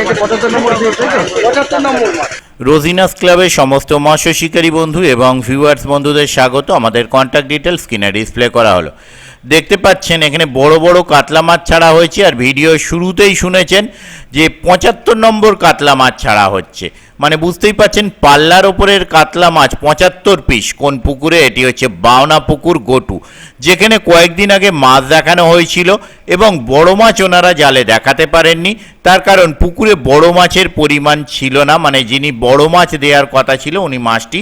এটা এটা পঁচাত্তর নম্বর আছে তাই তো? পঁচাত্তর নম্বর মাছ রোজিনাস ক্লাবের সমস্ত মৎস্য শিকারী বন্ধু এবং ভিউয়ার্স বন্ধুদের স্বাগত। আমাদের কন্ট্যাক্ট ডিটেলস কিনে ডিসপ্লে করা হলো। দেখতে পাচ্ছেন, এখানে বড় বড় কাতলা মাছ ছাড়া হয়েছে, আর ভিডিও শুরুতেই শুনেছেন যে পঁচাত্তর নম্বর কাতলা মাছ ছাড়া হচ্ছে। মানে বুঝতেই পাচ্ছেন, পাল্লার ওপরের কাতলা মাছ পঁচাত্তর পিস কোন পুকুরে? এটি হচ্ছে বাওনা পুকুর গোটু, যেখানে কয়েকদিন আগে মাছ দেখানো হয়েছিল এবং বড় মাছ ওনারা জালে দেখাতে পারেননি। তার কারণ, পুকুরে বড় মাছের পরিমাণ ছিল না মানে যিনি বড় মাছ দেওয়ার কথা ছিল, উনি মাছটি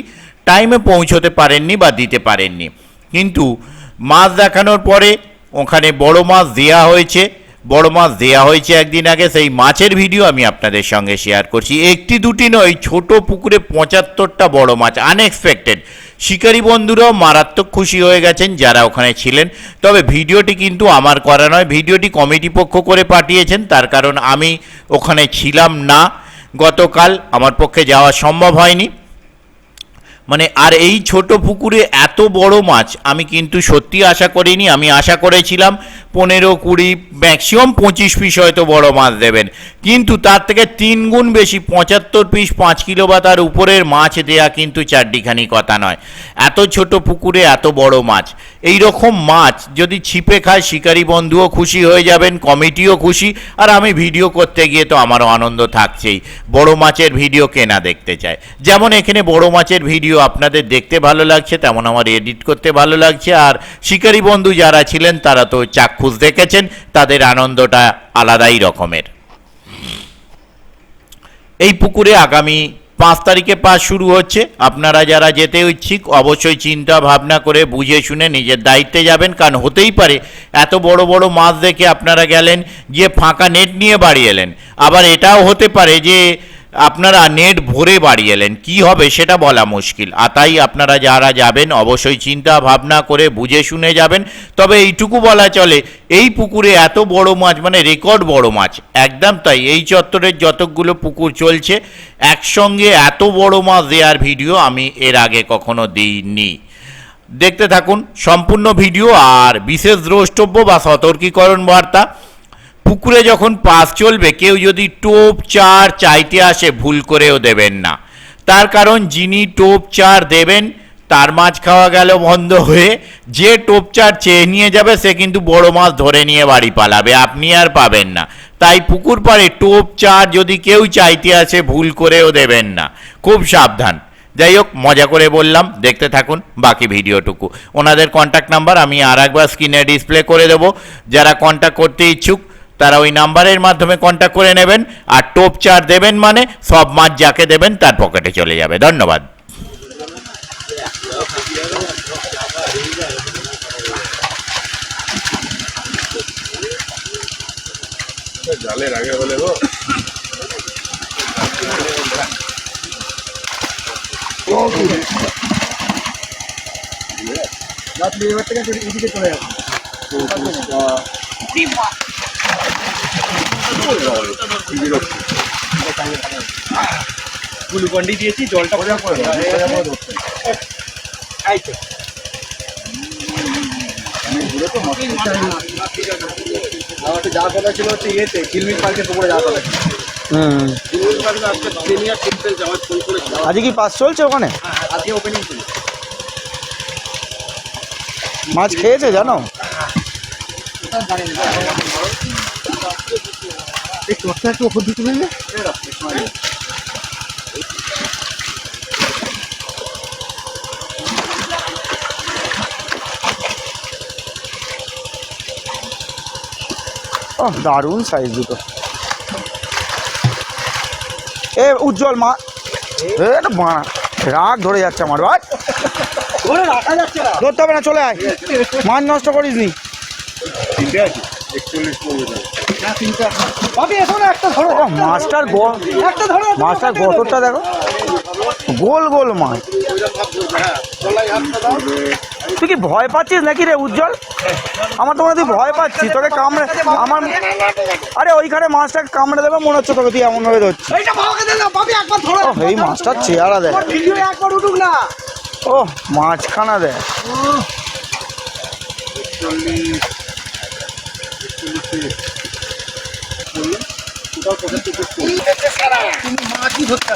টাইমে পৌঁছতে পারেননি বা দিতে পারেননি। কিন্তু মাছ দেখানোর পরে ওখানে বড় মাছ দেয়া হয়েছে। বড় মাছ দেয়া হয়েছে একদিন আগে। সেই মাছের ভিডিও আমি আপনাদের সঙ্গে শেয়ার করছি। একটি দুটি নয়, ছোট পুকুরে পঁচাত্তরটা বড় মাছ আনএক্সপেক্টেড শিকারী বন্ধুরাও মারাত্মক খুশি হয়ে গেছেন যারা ওখানে ছিলেন। তবে ভিডিওটি কিন্তু আমার করা নয়। ভিডিওটি কমিটি পক্ষ করে পাঠিয়েছেন। তার কারণ আমি ওখানে ছিলাম না। গতকাল আমার পক্ষে যাওয়া সম্ভব হয়নি। মানে আর এই ছোট পুকুরে এত বড় মাছ, আমি কিন্তু সত্যি আশা করিনি, আমি আশা করেছিলাম পনেরো কুড়ি, ম্যাক্সিমাম পঁচিশ পিস হয়তো বড় মাছ দেবেন। কিন্তু তার থেকে তিন গুণ বেশি, পঁচাত্তর পিস, পাঁচ কিলো বা তার উপরের মাছ দেয়া কিন্তু চারটিখানি কথা নয়। এত ছোট পুকুরে এত বড় মাছ। এই রকম মাছ যদি ছিপে খায়, শিকারী বন্ধুও খুশি হয়ে যাবেন, কমিটিও খুশি, আর আমি ভিডিও করতে গিয়ে তো আমারও আনন্দ থাকছেই। বড় মাছের ভিডিও কেনা দেখতে চায়? যেমন এখানে বড় মাছের ভিডিও আপনাদের দেখতে ভালো লাগছে, তেমন আমার এডিট করতে ভালো লাগছে। আর শিকারী বন্ধু যারা ছিলেন, তারা তো চাক্ষুষ দেখেছেন, তাদের আনন্দটা আলাদাই রকমের। এই পুকুরে আগামী পাঁচ তারিখে পাস শুরু হচ্ছে। আপনারা যারা যেতে ইচ্ছুক, অবশ্যই চিন্তা ভাবনা করে বুঝে শুনে নিজের দায়িত্বে যাবেন, কারণ হতেই পারে এত বড় বড় মাছ দেখে আপনারা গেলেন গিয়ে ফাঁকা নেট নিয়ে বাড়ি এলেন। আবার এটাও হতে পারে যে আপনারা নেট ভরে বাড়ি এলেন, কী হবে সেটা বলা মুশকিল। আর তাই আপনারা যারা যাবেন, অবশ্যই চিন্তা ভাবনা করে বুঝে শুনে যাবেন। তবে এইটুকু বলা চলে, এই পুকুরে এত বড় মাছ মানে রেকর্ড বড় মাছ, একদম তাই। এই চত্বরের যতগুলো পুকুর চলছে, একসঙ্গে এত বড় মাছ দেওয়ার ভিডিও আমি এর আগে কখনো দিইনি। দেখতে থাকুন, সম্পূর্ণ ভিডিও আর বিশেষ দ্রষ্টব্য বা সতর্কীকরণ বার্তা। পুকুরে যখন পাস চলবে, কেউ যদি টোপ চার চাইতে আসে, ভুল করেও দেবেন না। তার কারণ, যিনি টোপ চার দেবেন, তার মাছ খাওয়া গেল বন্ধ হয়ে, যে টোপ চার চেয়ে নিয়ে যাবে, সে কিন্তু বড় মাছ ধরে নিয়ে বাড়ি পালাবে, আপনি আর পাবেন না। তাই পুকুর পাড়ে টোপ চার যদি কেউ চাইতে আসে, ভুল করেও দেবেন না। খুব সাবধান। যাই হোক, মজা করে বললাম, দেখতে থাকুন বাকি ভিডিওটুকু। ওনাদের কন্ট্যাক্ট নাম্বার আমি আর একবার স্ক্রিনে ডিসপ্লে করে দেবো। যারা কন্ট্যাক্ট করতে ইচ্ছুক তারা ওই নাম্বারের মাধ্যমে কন্ট্যাক্ট করে নেবেন, আর টোপ চার দেবেন মানে সব মাছ যাকে দেবেন তার পকেটে চলে যাবে। ধন্যবাদ। জালের আগে হলে গো রাত্রি এবার থেকে চলে যাবে গ্লুকন্ডি দিয়েছি জলটা করে। এই তো। কথা ছিল হচ্ছে ইয়েতে ঝিলমিল কথা আজকে কি পাস চলছে ওখানে? আজকে ওপেনিং মাছ খেয়েছে জানো? জানি না এই একটু ওপর দারুণ সাইজ দুটো। এ উজ্জ্বল মা। এ এটা বাড়া রাগ ধরে যাচ্ছে আমার ভাই। ধরে রাখা যাচ্ছে না। ধরতে হবে না চলে আয়। মাছ নষ্ট করিস নি মাছটার মাছটার গতরটা দেখো। গোল গোল মাছ তুই কি ভয় পাচ্ছিস নাকি রে উজ্জ্বল? আমার তো মনে তুই ভয় পাচ্ছিস। তোকে কামড়ে আমার আরে ওইখানে মাছটাকে কামড়ে দেবে মনে হচ্ছে তোকে তুই এমন ভাবে ধরছিস এই মাছটার চেহারা দেখ। তোমার ও মাছখানা দেখ। একচল্লিশ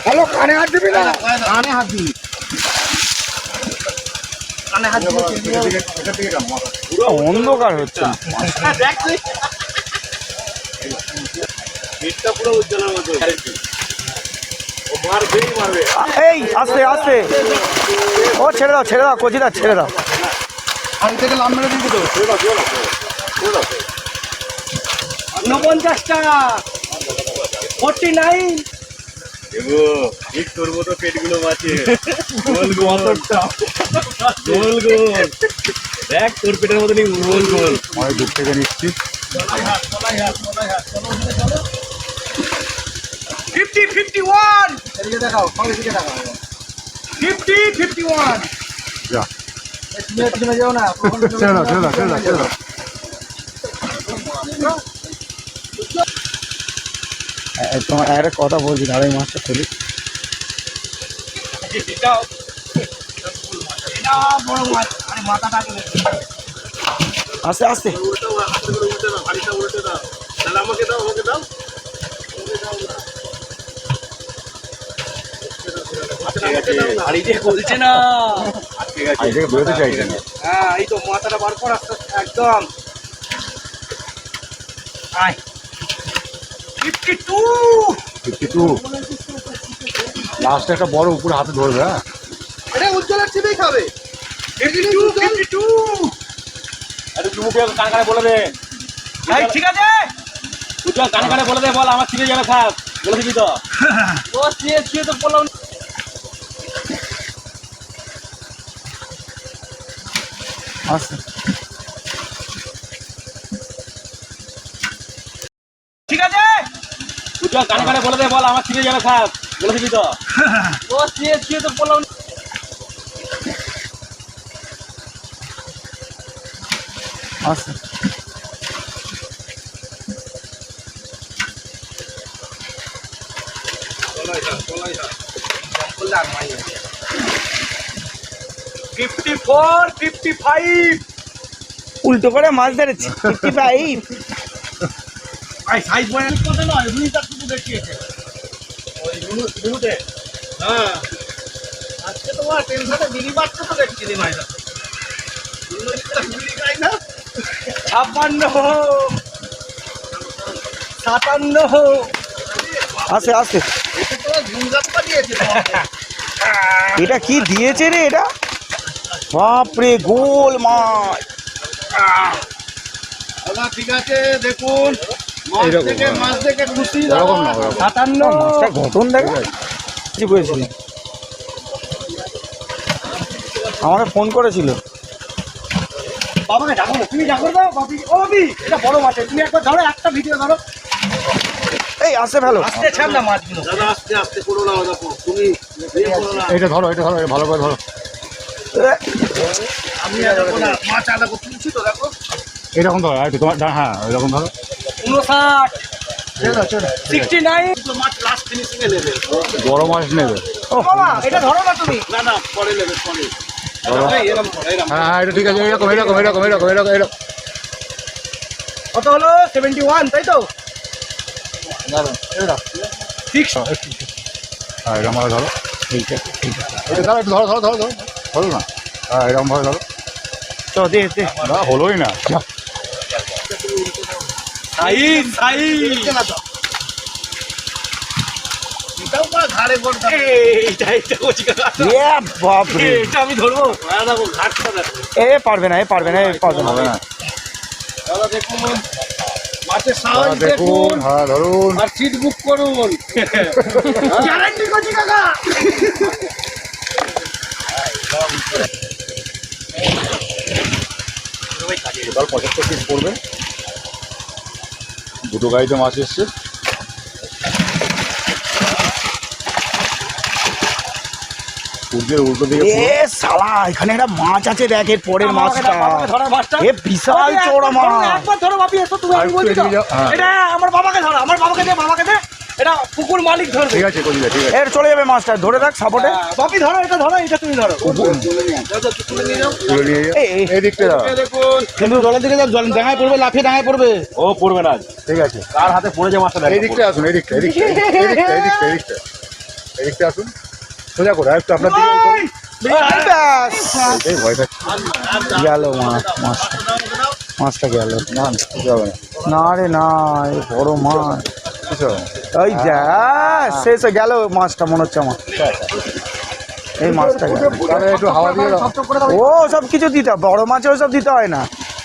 হ্যালো কানে হাত দিবি না? কানে হাত দিবি। অন্ধকার হচ্ছে। মারবে। এই আস্তে আস্তে। ও ছেড়ে দাও ছেড়ে দাও কচিদা ছেড়ে দাও। আমি থেকে লাভ মেরে দিবি তো। ঊনপঞ্চাশ টাকা ফোরটি নাইন। ঠিক তোর মতো পেটগুলো বাঁচে। গোল গোল। গোল গোল। দেখ তোর পেটের মতো গোল গোল। অনেক দূর থেকে নিচ্ছি। Fifty fifty one. দেখাও দেখাও। Fifty fifty one. যা। তুমি যাও না ছেড়ে দাও ছেড়ে দাও ছেড়ে দাও ছেড়ে দাও তোমার একটা কথা বলছি দাদা এই মাছটা খুলি। আস্তে আস্তে। না। হ্যাঁ এই তো মাথাটা বার কর, আস্তে, একদম। ফিফটি টু ফিফটি টু লাস্টে একটা বড় উপরে হাতে ধরবে হ্যাঁ? এটা উজ্জ্বলের চিপেই খাবে। ফিফটি টু ফিফটি টু আরে তুমি ওকে কানে কানে বলে দে। ভাই ঠিক আছে? উজ্জ্বল কানে কানে বলে দে বল আমার ছিঁড়ে যাবে খাপ বলে দিবি তো। ও ছিঁড়ে ছিঁড়ে তো বললাম। আস্তে ঠিক আছে? উজ্জ্বল কানে কানে বলে দে বল আমার ছিঁড়ে যাবে খাপ বলে দিবি তো। ও ছিঁড়ে ছিঁড়ে তো বললাম। ফিফটি ফোর ফিফটি ফাইভ উল্টো করে মাছ ধরেছি ফিফটি ফাইভ ভাই সাইজ বয় কত নয় শুধু দেখিয়েছে। ওই রুনুতে হ্যাঁ। আজকে তোমার টেনশনে বিড়ি বাচ্চা তো দেখছি রে ভাইরা এটা কি দিয়েছে রে এটা? বাপরে গোল মাছ। দাদা ঠিক আছে দেখুন। এইরকম, থেকে হ্যাঁ। মাছ থেকে খুশি এরকম না, সাতান্ন। মাছটা ঘটন দেখে। কি বলেছিল? আমাকে ফোন করেছিল। বাবাকে ডাকো তুমি ডাকো দাও বাবি ও বাবি এটা বড় মাছ তুমি একবার ধরো একটা ভিডিও ধরো। এই আসতে ফেলো আস্তে ছাড় না মাছগুলো। দাদা আস্তে আস্তে করো না দেখো তুমি এটা ধরো এটা ধরো ভালো করে ধরো। আমি মাছ তো দেখো। এরকম ধরো আর তোমার হ্যাঁ এরকম ধরো। উনষাট। সিক্সটি নাইন মাছ লাস্ট ফিনিশিং এ নেবে। বড় মাছ নেবে। বাবা এটা ধরো না তুমি। না না পরে নেবে পরে। ধরো। এই, এরকম করো, এরকম হ্যাঁ হ্যাঁ এটা ঠিক আছে এরকম এরকম এরকম এরকম এরকম এরকম। কত হলো? সেভেন্টি ওয়ান তাই তো? সিক্স হ্যাঁ এরকম ভাবে ধরো। ঠিক আছে ঠিক আছে। এটা ধরো একটু ধরো ধরো ধরো ধরো। ধরো না। হ্যাঁ এরকম ভাবে ধরো। চ দে দে। না হলোই না। কচি কাকা এ বাপরে। এটা আমি ধরবো দেখো ঘাটটা দেখো এ পারবে না এ পারবে না এ পারবে না। না। দাদা দেখুন হ্যাঁ, হ্যাঁ ধরুন। আর সিট বুক করুন। গ্যারান্টি কচি কাকা। টোটাল পঁচাত্তর পিস পড়বে। দুটো গাড়িতে মাছ এসছে। সূর্যের উল্টো দিকে এ শালা এখানে একটা মাছ আছে দেখ এর পরের মাছটা। এ বিশাল চোড়া মাছ। একবার ধরো বাপি এসো তুমি আমি বলছি তো। এদিকে যাও, হ্যাঁ। এটা আমার বাবাকে ধরো আমার বাবাকে দে বাবাকে দে। এটা পুকুর মালিক ধরবে। ঠিক আছে কলিদা ঠিক আছে। এর চলে যাবে মাছটা ধরে থাক সাপোর্টে বাপি ধরো এটা ধরো এটা তুমি ধরো। এই, দিকটা দাও। দেখুন। কিন্তু জলের দিকে যাও জল ডাঙায় পড়বে লাফিয়ে ডাঙায় পড়বে। ও পড়বে না ঠিক আছে। কার হাতে পড়ে যে মাছটা এই দিকটা আসুন এই দিকটা এই দিকটা এই দিকটা এই দিকটা এই দিকটা এই দিকটা। আসুন। সোজা করে একটু আপনার দিকে এই! করুন। এই ব্যাস। এই ভয় পাচ্ছি গেল মাছ মাছটা মাছটা গেল। না না, না না রে না বড় মাছ কিছু ওই যা শেষ হয়ে গেল মাছটা মনে হচ্ছে আমার। এই মাছটা একটু হাওয়া দিয়ে ও সব কিছু দিতে বড় মাছেও সব দিতে হয় না।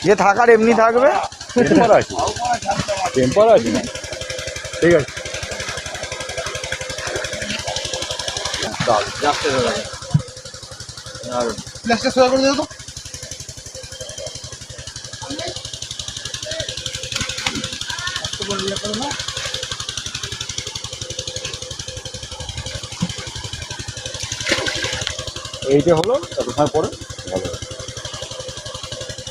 যে থাকার এমনি থাকবে। টেম্পার আছে। টেম্পার আছে। ঠিক আছে। গ্লাসটা সোজা করে দিও তো এইটা হলো এত সময় পরে ভালো।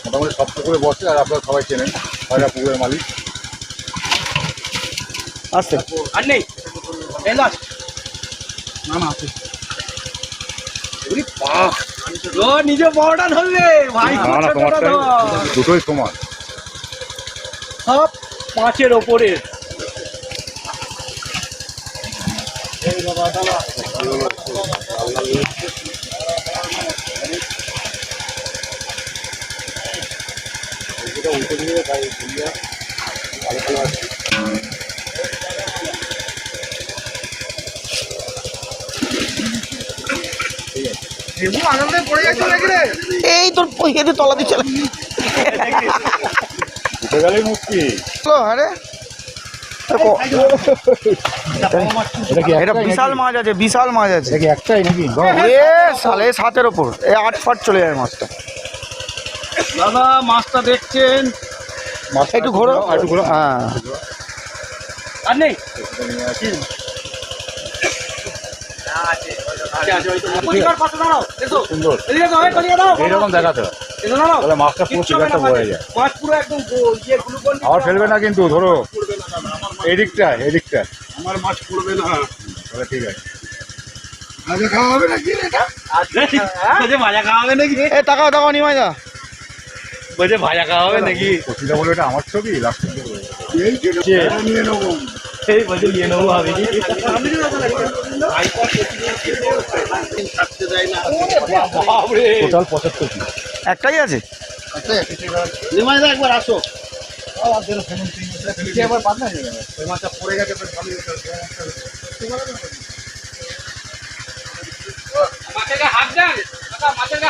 মোটামুটি সব পুকুরে বসে আর আপনারা সবাই চেনেন ছয়টা পুকুরের মালিক। আস্তে আর নেই। এই না না আছে ও নিজে বড়টা ধরবে ভাই না না ছোটটা তোমারটাই ধর। দুটোই সমান সব পড়ে যাচ্ছে নাকি রে? এই তোর পয়সাতে তলা দিয়ে চলে। উঠে আরে। এটা বিশাল মাছ আছে বিশাল মাছ আছে। একটাই নাকি? সালে সাতের ওপর। এ আট ফাট চলে যায় মাছটা। দাদা মাছটা দেখছেন? মাছটা একটু ঘোরো আর একটু ঘোরো হ্যাঁ। আর নেই? হয়। গো- ইয়ে ফেলবে না কিন্তু ধরো। আমার মাছ পড়বে না। ঠিক আছে। খাওয়া হবে নাকি রে এটা বলছে ভাজা খাওয়া হবে নাকি? এ তাকাও তাকাও নিমাই দা। বলছে ভাজা খাওয়া হবে নাকি? কচিটা বলে এটা আমার ছবি লাস্ট নিয়ে নেব। এই বলছে নিয়ে নেব টোটাল পঁচাত্তর একটাই আছে? একবার আসো। হাত দেন। কাকা,